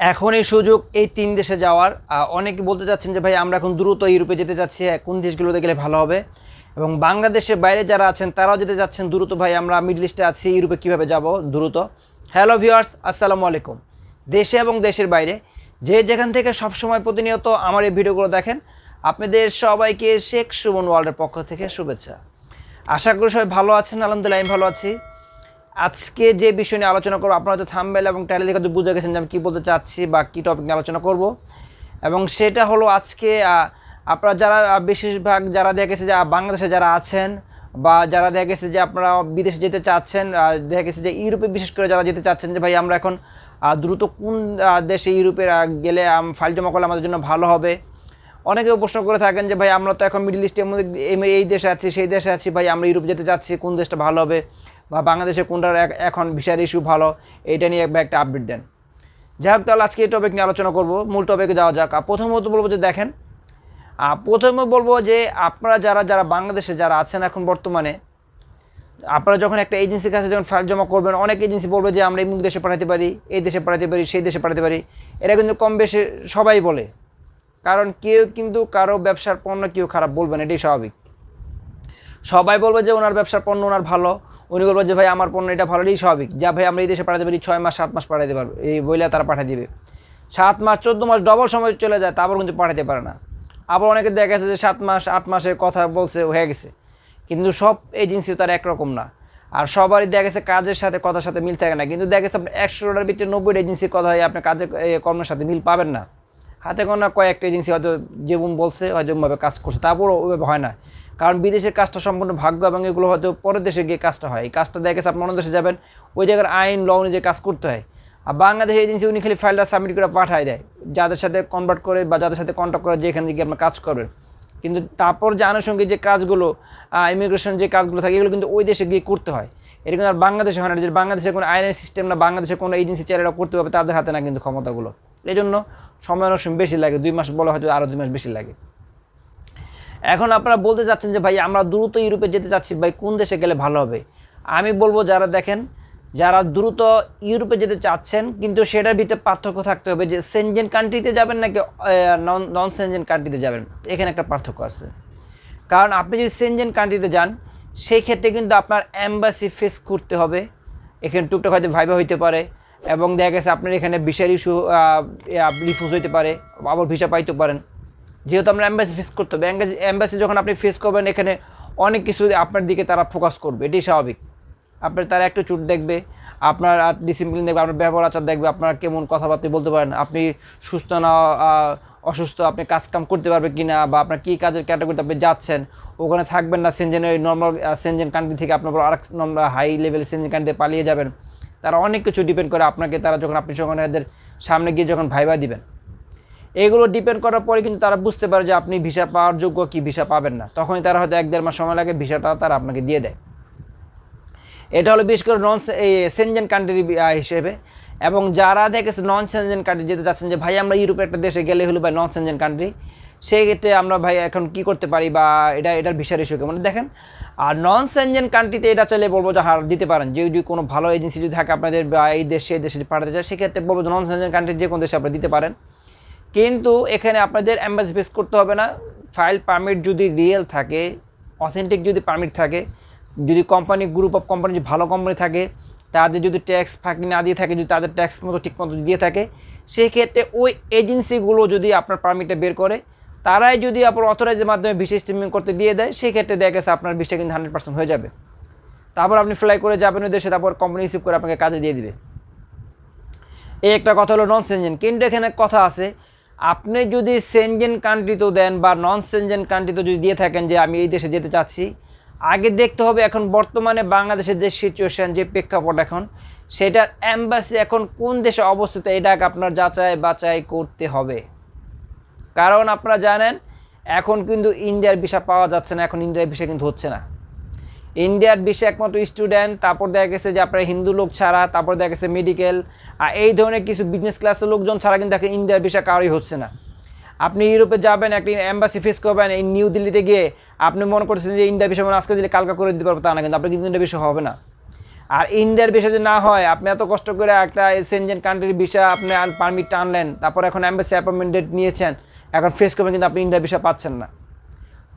এখন এই সুযোগ এই তিন দেশে যাওয়ার। অনেকে বলতে চাচ্ছেন যে, ভাই, আমরা এখন দ্রুত ইউরোপে যেতে চাচ্ছি কোন দেশগুলোতে গেলে ভালো হবে? এবং বাংলাদেশের বাইরে যারা আছেন, তারাও যেতে যাচ্ছেন দ্রুত, ভাই, আমরা মিডল ইস্টে আছি, ইউরোপে কীভাবে যাব? দ্রুত। হ্যালো ভিউয়ার্স আসসালামু আলাইকুম। দেশে এবং দেশের বাইরে, যে যেখান থেকে সবসময় প্রতিনিয়ত আমার এই ভিডিওগুলো দেখেন, আপনাদের সবাইকে শেখ সুমন ওয়ার্ল্ডের পক্ষ থেকে শুভেচ্ছা। আশা করি সবাই ভালো আছেন, আলহামদুলিল্লাহ, আমি ভালো আছি। আজকে যে বিষয় নিয়ে আলোচনা করব, আপনারা তো থামবেল এবং টাইটেল দেখে তো বুঝে গেছেন যে আমি কী বলতে চাচ্ছি বা কী টপিক নিয়ে আলোচনা করব। এবং সেটা হলো আজকে আপনারা যারা বেশিরভাগ যারা দেখা গেছে যে বাংলাদেশে যারা আছেন বা যারা দেখা গেছে যে, আপনারা বিদেশে যেতে চাচ্ছেন দেখা গেছে যে, ইউরোপে বিশেষ করে যারা যেতে চাচ্ছেন যে, ভাই, আমরা এখন দ্রুত কোন দেশে ইউরোপে গেলে ফাইল জমা করলে আমাদের জন্য ভালো হবে? অনেকে প্রশ্ন করে থাকেন যে, ভাই, আমরা তো এখন মিডল ইস্টের মধ্যে এই দেশে আছি, সেই দেশে আছি, ভাই, আমরা ইউরোপ যেতে চাচ্ছি, কোন দেশটা ভালো হবে? বা বাংলাদেশে কোনটার এখন ভিসার ইস্যু ভালো, এইটা নিয়ে একবার একটা আপডেট দেন। যাই হোক তাহলে আজকে এই টপিক নিয়ে আলোচনা করব, মূল টপিকে যাওয়া যাক। প্রথমত বলব যে দেখেন প্রথমে বলব যে আপনারা যারা যারা বাংলাদেশে যারা আছেন এখন বর্তমানে, আপনারা যখন একটা এজেন্সির কাছে যখন ফাইল জমা করবেন, অনেক এজেন্সি বলবে যে আমরা এই দেশে পাঠাতে পারি, এই দেশে পাঠাতে পারি, সেই দেশে পাঠাতে পারি। এটা কিন্তু কম বেশি সবাই বলে। কারণ কেউ কিন্তু কারও ব্যবসার পণ্য কেউ খারাপ বলবে না, এটাই স্বাভাবিক। সবাই বলবে যে ওনার ব্যবসার পণ্য ওনার ভালো, উনি বলব যে ভাই আমার পণ্য এটা ভালো এটাই স্বাভাবিক। যা ভাই আমরা এই দেশে পাঠাতে পারি, ছয় মাস, সাত মাস পাঠাতে পারব, এই বইলে তারা পাঠিয়ে দিবে। সাত মাস, চোদ্দ মাস ডবল সময় চলে যায়, তারপর কিন্তু পাঠাতে পারে না। আবার অনেকে দেখা গেছে যে সাত মাস, আট মাসের কথা বলছে, হয়ে গেছে। কিন্তু সব এজেন্সি তার একরকম না। আর সবারই দেখা গেছে কাজের সাথে, কথার সাথে মিল থাকে না। কিন্তু দেখা গেছে আপনি একশোটার ভিতরে নব্বইটা এজেন্সির কথা হয়, আপনি কাজের কর্মের সাথে মিল পাবেন না। হাতে গোনা কয়েকটা এজেন্সি হয়তো যেমন বলছে, হয়তো ওইভাবে কাজ করছে, তারপরও ওইভাবে হয় না। কারণ বিদেশের কাজটা সম্পূর্ণ ভাগ্য এবং এগুলো হয়তো পরের দেশে গিয়ে কাজটা হয়। এই কাজটা দেখে আপনি অন্য দেশে যাবেন, ওই জায়গার আইন ল অনুযায়ী কাজ করতে হয়। আর বাংলাদেশ এজেন্সি উনি খালি ফাইলটা সাবমিট করে পাঠায় দেয়, যাদের সাথে কনভার্ট করে বা যাদের সাথে কন্ট্যাক্ট করে যেখানে গিয়ে আপনার কাজ করবেন কিন্তু তারপর যে আনুষঙ্গিক যে কাজগুলো ইমিগ্রেশন যে কাজগুলো থাকে, এগুলো কিন্তু ওই দেশে গিয়ে করতে হয়। এটা কিন্তু আর বাংলাদেশে হয় না, যে বাংলাদেশের কোনো আইনের সিস্টেম না, বাংলাদেশের কোনো এজেন্সি চাইলে করতে হবে তাদের হাতে না কিন্তু ক্ষমতাগুলো। এই জন্য সময় অনেক বেশি লাগে, দুই মাস বলা হয়তো আরও দুই মাস বেশি লাগে। এখন আপনারা বলতে চাচ্ছেন যে, ভাই, আমরা দ্রুত ইউরোপে যেতে চাচ্ছি, ভাই, কোন দেশে গেলে ভালো হবে? আমি বলব, যারা দেখেন, যারা দ্রুত ইউরোপে যেতে চাচ্ছেন, কিন্তু সেটার ভিতরে পার্থক্য থাকতে হবে যে সেনজেন কান্ট্রিতে যাবেন নাকি নন নন সেনজেন কান্ট্রিতে যাবেন? এখানে একটা পার্থক্য আছে। কারণ আপনি যদি সেনজেন কান্ট্রিতে যান সেই ক্ষেত্রে কিন্তু আপনার অ্যাম্বাসি ফেস করতে হবে। এখানে টুকটাক হয়তো ভাইবা হইতে পারে এবং দেখা গেছে আপনার এখানে ভিসার ইস্যু রিফিউজ হইতে পারে, আবার ভিসা পাইতে পারেন। যেহেতু আমরা অ্যাম্বাসি ফেস করতে হবে। অ্যাম্বাসি যখন আপনি ফেস করবেন, এখানে অনেক কিছু আপনার দিকে তারা ফোকাস করবে। এটাই স্বাভাবিক। আপনার তারা একটু চুট দেখবে, আপনার ডিসিপ্লিন দেখবে, আপনার ব্যবহার আচার দেখবে, আপনার কেমন কথাবার্তা বলতে পারেন, আপনি সুস্থ না অসুস্থ, আপনি কাজ কাম করতে পারবে কি না বা আপনার কী কাজের ক্যাটাগরিতে আপনি যাচ্ছেন, ওখানে থাকবেন না সেনজেনের ওই নর্মাল সেনজেন কান্ট্রি থেকে আপনার আরেক নর্মাল হাই লেভেল সেনজেন কান্ট্রিতে পালিয়ে যাবেন। তারা অনেক কিছু ডিপেন্ড করে আপনাকে, তারা যখন আপনি যখন এদের সামনে গিয়ে যখন ভাইবা দিবেন। এগুলো ডিপেন্ড করার পরে কিন্তু তারা বুঝতে পারে যে আপনি ভিসা পাওয়ার যোগ্য কি? ভিসা পাবেন না। তখনই তারা হয়তো এক দেড় মাস সময় লাগে ভিসাটা তারা আপনাকে দিয়ে দেয়। এটা হলো বিশেষ করে নন এই সেনজেন কান্ট্রি হিসেবে। এবং যারা দেখেছে নন সেনজেন কান্ট্রি যেতে চাচ্ছেন যে, ভাই, আমরা ইউরোপের একটা দেশে গেলে হলো ভাই নন সেনজেন কান্ট্রি সেই ক্ষেত্রে আমরা ভাই এখন কি করতে পারি বা এটা, এটার ভিসার ইস্যু মানে দেখেন, আর নন সেনজেন কান্ট্রিতে এটা চাইলে বলব যে হার দিতে পারেন। যে যদি কোনো ভালো এজেন্সি যদি থাকে আপনাদের বা এই দেশে এই দেশে পাঠাতে চায়, সেক্ষেত্রে বলব যে নন সেনজেন কান্ট্রি যে কোনো দেশে আপনারা দিতে পারেন। কিন্তু এখানে আপনাদের অ্যাম্বাসি বেস করতে হবে না। ফাইল পারমিট যদি রিয়েল থাকে অথেন্টিক যদি পারমিট থাকে, যদি কোম্পানি গ্রুপ অফ কোম্পানি যদি ভালো কোম্পানি থাকে, তাদের যদি ট্যাক্স ফাঁকি না দিয়ে থাকে, যদি তাদের ট্যাক্স মতো ঠিক মতো দিয়ে থাকে সেই ক্ষেত্রে ওই এজেন্সিগুলো যদি আপনার পারমিটটা বের করে, তারাই যদি আপনার অথরাইজের মাধ্যমে ভিসা স্ট্রিমিং করতে দিয়ে দেয় সেই ক্ষেত্রে দেখা গেছে আপনার ভিসা কিন্তু হান্ড্রেড পার্সেন্ট হয়ে যাবে। তারপর আপনি ফ্লাই করে যাবেন ওই দেশে তারপর কোম্পানি রিসিভ করে আপনাকে কাজে দিয়ে দিবে। এই একটা কথা হলো নন সেনজেন কিন্তু এখানে কথা আছে আপনি যদি সেনজেন কান্ট্রিতেও দেন বা নন সেনজেন কান্ট্রিতে যদি দিয়ে থাকেন যে আমি এই দেশে যেতে চাচ্ছি, আগে দেখতে হবে এখন বর্তমানে বাংলাদেশের যে সিচুয়েশান যে প্রেক্ষাপট এখন, সেটার অ্যাম্বাসি এখন কোন দেশে অবস্থিত এটাকে আপনার যাচাই বাছাই করতে হবে। কারণ আপনারা জানেন, এখন কিন্তু ইন্ডিয়ার ভিসা পাওয়া যাচ্ছে না, এখন ইন্ডিয়ার ভিসা কিন্তু হচ্ছে না। ইন্ডিয়ার বিশ্বে একমাত্র স্টুডেন্ট, তারপর দেখা গেছে যে আপনার হিন্দু লোক ছাড়া, তারপর দেখা গেছে মেডিকেল আর এই ধরনের কিছু বিজনেস ক্লাসের লোকজন ছাড়া কিন্তু এখন ইন্ডিয়ার ভিসা কারোই হচ্ছে না। আপনি ইউরোপে যাবেন, একটি অ্যাম্বাসি ফেস করবেন, এই নিউ দিল্লিতে গিয়ে আপনি মনে করছেন যে ইন্ডিয়া ভিসা মানে আজকে দিলে কালকা করে দিতে পারব, তা না, কিন্তু আপনার কিন্তু ইন্ডিয়া ভিসা হবে না। আর ইন্ডিয়ার বিষয় যদি না হয়, আপনি এত কষ্ট করে একটা সেনজেন কান্ট্রির বিষয় আপনি পারমিটটা টানলেন, তারপর এখন অ্যাম্বাসি অ্যাপয়েন্টমেন্ট ডেট নিয়েছেন, এখন ফেস করবেন কিন্তু আপনি ইন্ডিয়ার বিষয় পাচ্ছেন না।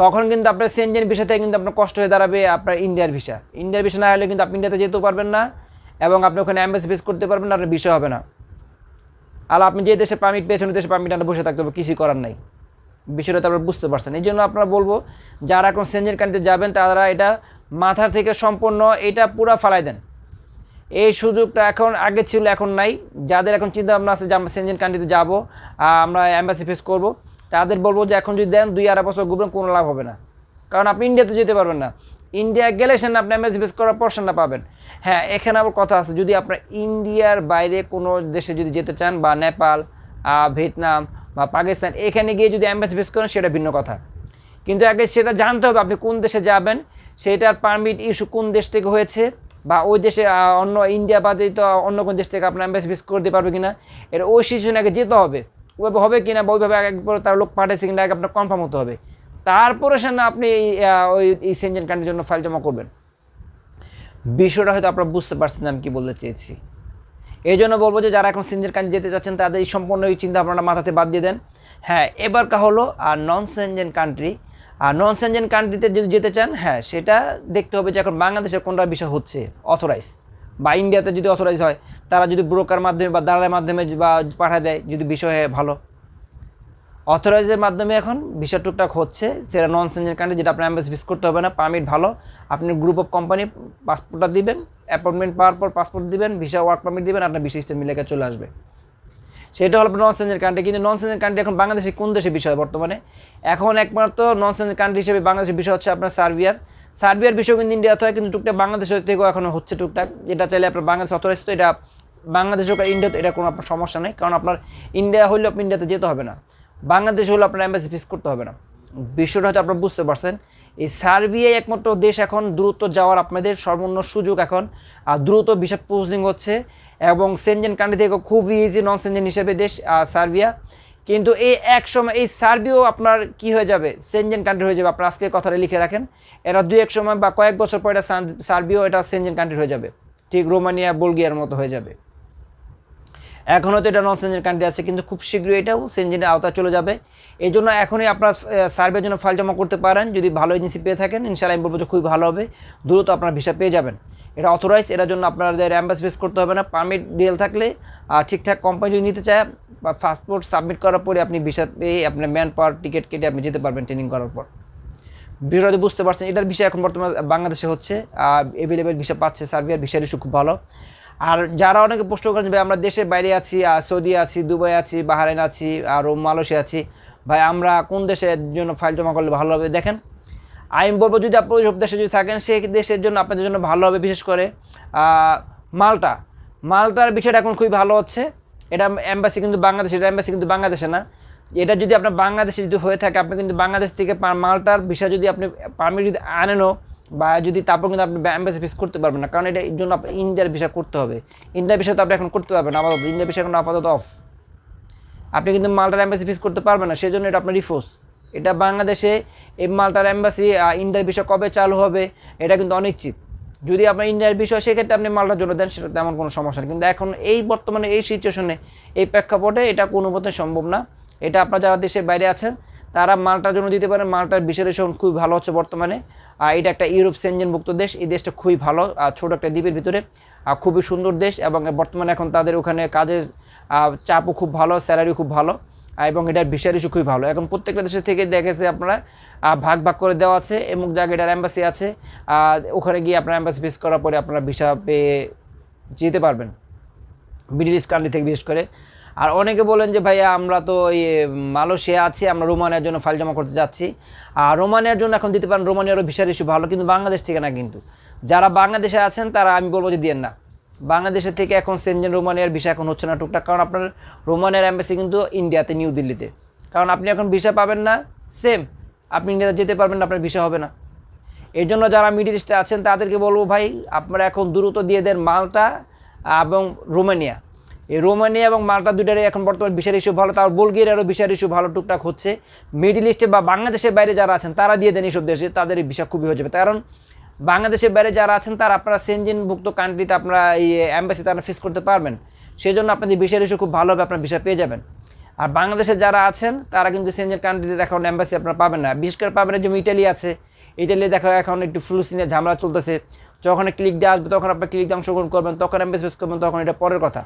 তখন কিন্তু আপনার সেনজেন ভিসাতে কিন্তু আপনার কষ্ট হয়ে দাঁড়াবে আপনার ইন্ডিয়ার ভিসা। ইন্ডিয়ার ভিসা না হলে কিন্তু আপনি ইন্ডিয়াতে যেতেও পারবেন না এবং আপনি ওখানে অ্যাম্বাসি ফেস করতে পারবেন না, আপনার হবে না। আর আপনি যে দেশে পারমিট পেয়েছেন দেশে পারমিট আনতে বসে থাকতে হবে, কিছুই করার নাই। বিষয়টা তো আপনারা বুঝতে পারছেন। এই জন্য আপনারা বলব, যারা এখন সেনজেন কান্ট্রিতে যাবেন, তারা এটা মাথার থেকে সম্পূর্ণ এটা পুরা ফালাই দেন। এই সুযোগটা এখন আগে ছিল, এখন নাই। যাদের এখন চিন্তা ভাবনা আছে যে আমরা সেনজেন কান্ট্রিতে যাব আমরা অ্যাম্বাসি ফেস করব তাদের বলব যে এখন যদি দেন দুই আড়াই বছর ঘুরবেন, কোনো লাভ হবে না। কারণ আপনি ইন্ডিয়াতে যেতে পারবেন না। ইন্ডিয়া গেলে সেন আপনি ফেস করার পর সেনা পাবেন। হ্যাঁ এখানে আবার কথা আছে, যদি আপনার ইন্ডিয়ার বাইরে কোনো দেশে যদি যেতে চান, বা নেপাল ভিয়েতনাম, বা পাকিস্তান, এখানে গিয়ে যদি ফেস করেন, সেটা ভিন্ন কথা। কিন্তু আগে সেটা জানতে হবে আপনি কোন দেশে যাবেন, সেটার পারমিট ইস্যু কোন দেশ থেকে হয়েছে, বা ওই দেশে অন্য ইন্ডিয়া বাদে তো অন্য কোন দেশ থেকে আপনার ফেস করতে পারবে কিনা, এর ওই সিচুয়েশনে আগে যেতে হবে। ওইভাবে হবে কিনা বা ওইভাবে একবার তার লোক পাঠাইছে কিনা আগে আপনার কনফার্ম হতে হবে। তারপরে সে না আপনি ওই এই সেনজেন কান্ট্রির জন্য ফাইল জমা করবেন। বিষয়টা হয়তো আপনারা বুঝতে পারছেন না, আমি কী বলতে চেয়েছি। এই জন্য বলব যে যারা এখন সেনজেন কান্ট্রি যেতে চাচ্ছেন, তাদের এই সম্পূর্ণ এই চিন্তা ভাবনাটা মাথাতে বাদ দিয়ে দেন। হ্যাঁ এবারকা হলো আর নন সেনজেন কান্ট্রি আর নন সেনজেন কান্ট্রিতে যদি যেতে চান হ্যাঁ সেটা দেখতে হবে যে এখন বাংলাদেশে কোনটা বিষয় হচ্ছে অথরাইজ বা ইন্ডিয়াতে যদি অথরাইজ হয়, তারা যদি ব্রোকার মাধ্যমে বা দালালের মাধ্যমে বা পাঠায় দেয়, যদি বিষয় ভালো। অথরাইজের মাধ্যমে এখন ভিসা টুকটাক হচ্ছে, সেটা নন সেঞ্জার কান্ট্রি যেটা আপনার অ্যাম্বাসি ভিস করতে হবে না পারমিট ভালো। আপনি গ্রুপ অফ কোম্পানি পাসপোর্টটা দিবেন অ্যাপয়েন্টমেন্ট পাওয়ার পর পাসপোর্ট দিবেন ভিসা ওয়ার্ক পারমিট দিবেন, আপনার ভিসা সিস্টেম মিলে চলে আসবে। সেটা হলো নন সেনজেন কান্ট্রি কিন্তু নন সেনজেন কান্ট্রি এখন বাংলাদেশে কোন দেশে বিষয় বর্তমানে? এখন একমাত্র নন সেনজেন কান্ট্রি হিসেবে বাংলাদেশের বিষয় হচ্ছে আপনার সার্বিয়ার। সার্বিয়ার বিষয় কিন্তু ইন্ডিয়াতে হয়, কিন্তু টুকটাক বাংলাদেশের থেকেও এখন হচ্ছে টুকটাক। যেটা চাইলে আপনার বাংলাদেশ অথরাইজ তো এটা বাংলাদেশ হোক আর ইন্ডিয়াতে এটা কোনো আপনার সমস্যা নেই, কারণ আপনার ইন্ডিয়া হলেও আপনি ইন্ডিয়াতে যেতে হবে না। বাংলাদেশ হলে আপনার অ্যাম্বাসি ফিস করতে হবে না। বিষয়টা হয়তো আপনারা বুঝতে পারছেন। এই সার্বিয়াই একমাত্র দেশ এখন দ্রুত যাওয়ার আপনাদের সর্বন্য সুযোগ এখন। আর দ্রুত ভিসা প্রসেসিং হচ্ছে। এবং সেনজেন কান্ট্রি থেকে খুব ইজি নন সেনজেন হিসেবে দেশ সার্বিয়া। কিন্তু এই এক সময়, এই সার্বিও আপনার কি হয়ে যাবে? সেনজেন কান্ট্রি হয়ে যাবে। আপনার আজকে কথাটা লিখে রাখেন। এটা দুই এক সময় বা কয়েক বছর পর এটা সার্বিয়াও এটা সেনজেন কান্ট্রি হয়ে যাবে। ঠিক রোমানিয়া, বুলগিয়ার মতো হয়ে যাবে। এখনও তো এটা নন সেনজেন কান্ট্রি আছে, কিন্তু খুব শীঘ্রই এটাও সেনজেনের আওতায় চলে যাবে। এই জন্য এখনই আপনার সার্ভের জন্য ফাইল জমা করতে পারেন। যদি ভালো এজেন্সি পেয়ে থাকেন, ইনশাআল্লাহ আমি বলব যে খুবই ভালো হবে। দ্রুত আপনার ভিসা পেয়ে যাবেন। এটা অথরাইজ এটার জন্য আপনাদের অ্যাম্বাস ফেস করতে হবে না। পারমিট ডিএল থাকলে ঠিকঠাক কোম্পানি যদি নিতে চায়, বা পাসপোর্ট সাবমিট করার পরে আপনি ভিসা পেয়ে আপনার ম্যান পাওয়ার টিকিট কেটে আপনি যেতে পারবেন ট্রেনিং করার পর। বিষয়টা বুঝতে পারছেন, এটার বিষয় এখন বর্তমানে বাংলাদেশে হচ্ছে। এভেলেবেল ভিসা পাচ্ছে সার্বিয়ার ভিসার ইস্যু খুব ভালো। আর যারা অনেকে প্রশ্ন করেন ভাই, আমরা দেশের বাইরে আছি সৌদি আছি, দুবাই আছি, বাহারাইন আছি, আর মালয়েশিয়া আছি, ভাই, আমরা কোন দেশের জন্য ফাইল জমা করলে ভালো হবে? দেখেন, আমি বলব যদি আপনি ওইসব দেশে যদি থাকেন, সেই দেশের জন্য আপনাদের জন্য ভালো হবে, বিশেষ করে মালটা মাল্টা। মাল্টার বিষয়টা এখন খুবই ভালো হচ্ছে। এটা অ্যাম্বাসি কিন্তু বাংলাদেশ, এটা অ্যাম্বাসি কিন্তু বাংলাদেশে না। এটা যদি আপনার বাংলাদেশে যদি হয়ে থাকে, আপনি কিন্তু বাংলাদেশ থেকে মালটার মাল্টার বিষয় যদি আপনি পারমিট যদি আনেনও বা যদি তারপর কিন্তু আপনি অ্যাম্বাসি ফিস করতে পারবেন না, কারণ এটার জন্য আপনার ইন্ডিয়ার বিষয় করতে হবে। ইন্ডিয়ার বিষয় তো আপনি এখন করতে পারবেন আপাতত। ইন্ডিয়ার বিষয় এখন আপাতত অফ আপনি কিন্তু মাল্টার অ্যাম্বাসি ফিস করতে পারবেন না সেই জন্য এটা আপনার রিফোর্স এটা বাংলাদেশে এই মাল্টার অ্যাম্বাসি ইন্ডিয়ার বিষয় কবে চালু হবে, এটা কিন্তু অনিশ্চিত। যদি আপনার ইন্ডিয়ার বিষয়, সেক্ষেত্রে আপনি মাল্টার জন্য দেন, সেটা তেমন কোনো সমস্যা নেই। কিন্তু এখন এই বর্তমানে এই সিচুয়েশনে এই প্রেক্ষাপটে এটা কোনো মতে সম্ভব না। এটা আপনার যারা দেশের বাইরে আছেন, তারা মাল্টার জন্য দিতে পারেন। মাল্টার রেশন খুবই ভালো হচ্ছে বর্তমানে। এটা একটা ইউরোপ সেনজেনভুক্ত দেশ। এই দেশটা খুবই ভালো। ছোট একটা দ্বীপের ভিতরে। খুবই সুন্দর দেশ এবং বর্তমানে এখন তাদের ওখানে কাজের চাপও খুব ভালো স্যালারিও খুব ভালো এবং এটার ভিসার ইস্যু খুবই ভালো। এখন প্রত্যেকটা দেশের থেকে দেখেছে আপনারা ভাগ ভাগ করে দেওয়া আছে। এমুক জায়গায় এটার অ্যাম্বাসি আছে। ওখানে গিয়ে আপনার অ্যাম্বাসি ফেস করার পরে আপনারা ভিসা পেয়ে যেতে পারবেন। মিডিল ইস্ট কান্ট্রি থেকে বিশেষ করে। আর অনেকে বলেন যে, ভাইয়া, আমরা তো এই মালয়েশিয়া আছি, আমরা রোমানিয়ার জন্য ফাইল জমা করতে যাচ্ছি। আর রোমানিয়ার জন্য এখন দিতে পারেন, রোমানিয়ারও ভিসার ইস্যু ভালো, কিন্তু বাংলাদেশ থেকে না কিন্তু। যারা বাংলাদেশে আছেন, তারা আমি বলব যে দিয়েন না। বাংলাদেশের থেকে এখন সেনজেন রোমানিয়ার ভিসা এখন হচ্ছে না টুকটাক, কারণ আপনার রোমানিয়ার অ্যাম্বাসি কিন্তু ইন্ডিয়াতে, নিউ দিল্লিতে। কারণ আপনি এখন ভিসা পাবেন না সেম আপনি ইন্ডিয়াতে যেতে পারবেন না, আপনার ভিসা হবে না। এর জন্য যারা মিডিল ইস্টে আছেন, তাদেরকে বলব, ভাই, আপনারা এখন দ্রুত দিয়ে দেন মালটা এবং রোমানিয়া। এই রোমানিয়া এবং মালটা দুটারই এখন বর্তমানে বিশাল ইস্যু ভালো তার বুলগেরিয়ারও বিশাল ইস্যু ভালো, টুকটাক হচ্ছে। মিডিল ইস্টে বা বাংলাদেশের বাইরে যারা আছেন, তারা দিয়ে দেন এইসব দেশে, তাদের ভিসা খুবই হয়ে যাবে। কারণ বাংলাদেশের বাইরে যারা আছেন, তারা আপনারা সেনজিনভুক্ত কান্ট্রিতে আপনারা এই অ্যাম্বাসি তারা ফেস করতে পারবেন। সেই জন্য আপনাদের ভিসার ইস্যু খুব ভালোভাবে আপনার ভিসা পেয়ে যাবেন। আর বাংলাদেশে যারা আছেন, তারা কিন্তু সেনজেন কান্ট্রিতে এখন অ্যাম্বাসি আপনারা পাবেন না। বিশেষ করে পাবেন যেমন ইটালি আছে। ইটালি দেখা এখন একটু ফ্লুসিনের ঝামেলা চলতেছে। যখন ক্লিক দিয়ে আসবে, তখন আপনার ক্লিক দিয়ে অংশগ্রহণ করবেন, তখন অ্যাম্বাসি ফেস করবেন, তখন এটা পরের কথা।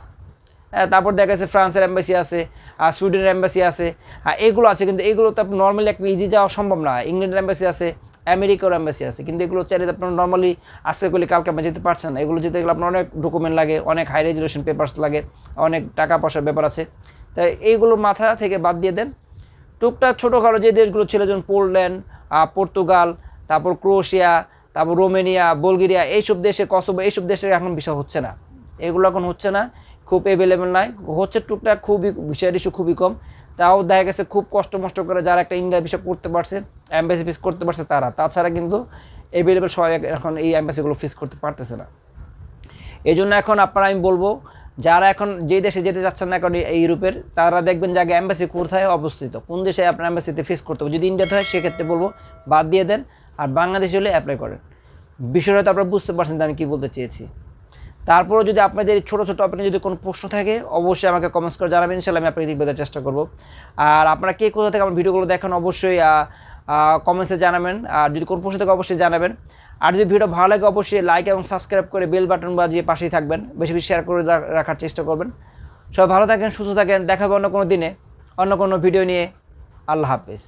তারপর দেখা যাচ্ছে ফ্রান্সের এম্বাসি আছে আর সুইডেনের এম্বাসি আছে। আর এগুলো আছে, কিন্তু এগুলো তো আপনার নর্মালি একটা ইজি যাওয়া সম্ভব না। ইংল্যান্ডের এম্বাসি আছে আমেরিকার এম্বাসি আছে, কিন্তু এগুলো চাইলে আপনার নর্মালি আজকে করলে কালকে আপনি যেতে পারছেন না। এগুলো যেতে গেলে আপনার অনেক ডকুমেন্ট লাগে, অনেক হাই রেজুলেশন পেপার্স লাগে, অনেক টাকা পয়সার ব্যাপার আছে। তাই এইগুলো মাথা থেকে বাদ দিয়ে দেন। টুকটাক ছোটোখাটো যে দেশগুলো ছিল, যেমন পোল্যান্ড পর্তুগাল, তারপর ক্রোয়েশিয়া তারপর রোমেনিয়া, বুলগেরিয়া, এইসব দেশে, কসোভো, এইসব দেশে এখন বিষয় হচ্ছে না। এগুলো এখন হচ্ছে না। খুব অ্যাভেলেবেল নয় হচ্ছে টুকটাক খুবই, বিষয়ের ইস্যু খুবই কম। তাও দেখা গেছে খুব কষ্ট মষ্ট করে যারা একটা ইন্ডিয়ার বিষয় করতে পারছে অ্যাম্বাসি ফিস করতে পারছে তারা। তাছাড়া কিন্তু অ্যাভেলেবেল সবাই এখন এই অ্যাম্বাসিগুলো ফিস করতে পারতেছে না। এই জন্য এখন আপনারা, আমি বলব, যারা এখন যে দেশে যেতে চাচ্ছেন না এখন এই ইউরোপের, তারা দেখবেন যে আগে অ্যাম্বাসি কোথায় অবস্থিত? কোন দেশে আপনার অ্যাম্বাসিতে ফিস করতে হবে? যদি ইন্ডিয়াতে হয়, সেক্ষেত্রে বলব, বাদ দিয়ে দেন। আর বাংলাদেশে হলে অ্যাপ্লাই করেন। বিষয়টা তো আপনারা বুঝতে পারছেন যে আমি কী বলতে চেয়েছি। তারপরেও যদি আপনাদের ছোটো ছোটো আপনার যদি কোনো প্রশ্ন থাকে, অবশ্যই আমাকে কমেন্টস করে জানাবেন ইনশাল্লাহ আমি আপনাকে বোঝার চেষ্টা করব। আর আপনারা কে কোথা থেকে আমার ভিডিওগুলো দেখেন, অবশ্যই কমেন্টসে জানাবেন। আর যদি কোনো প্রশ্ন থাকে, অবশ্যই জানাবেন। আর যদি ভিডিও ভালো লাগে, অবশ্যই লাইক এবং সাবস্ক্রাইব করে বেল বাটন বাজিয়ে পাশেই থাকবেন। বেশি বেশি শেয়ার করে রাখার চেষ্টা করবেন। সবাই ভালো থাকেন, সুস্থ থাকেন। দেখাবে অন্য কোনো দিনে, অন্য কোনো ভিডিও নিয়ে। আল্লাহ হাফেজ।